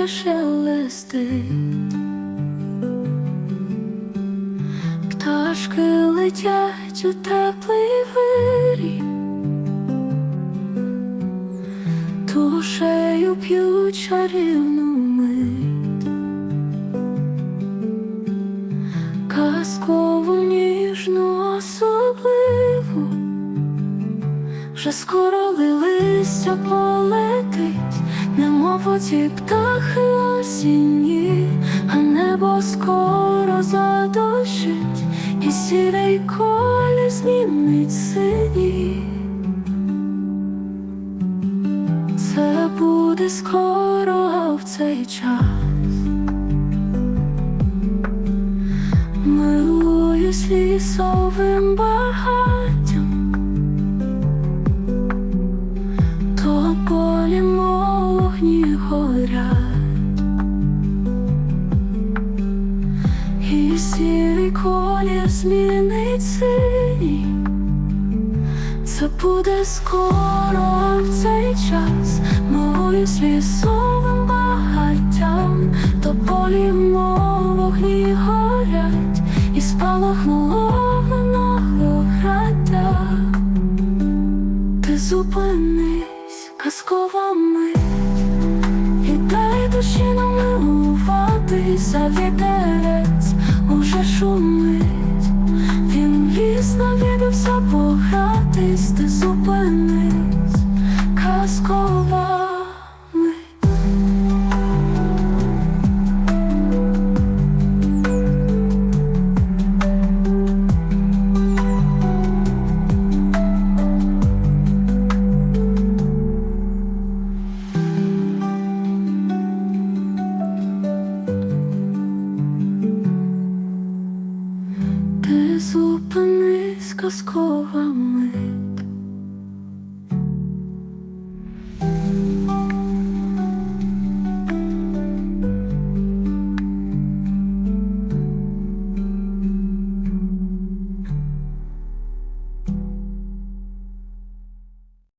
листя шелестить, пташки летять у теплий вирій, душею п'ють чарівну мить, казкову ніжну особливу. Вже скоро листя полетить, немов оті птахи осінні, а небо скоро задощить, і сірий колір змінить синій. Це буде скоро а в цей час. Милуюсь лісовим багаттям. Сірий колір змінить синій. Це буде скоро в цей час, милуюсь лісовим багаттям, то полі мов вогні горять, і спалахнуло винограддя. Ти зупинись, казкова мить, і дай душі намилуватись, а погратись, ти зупинись, казкова.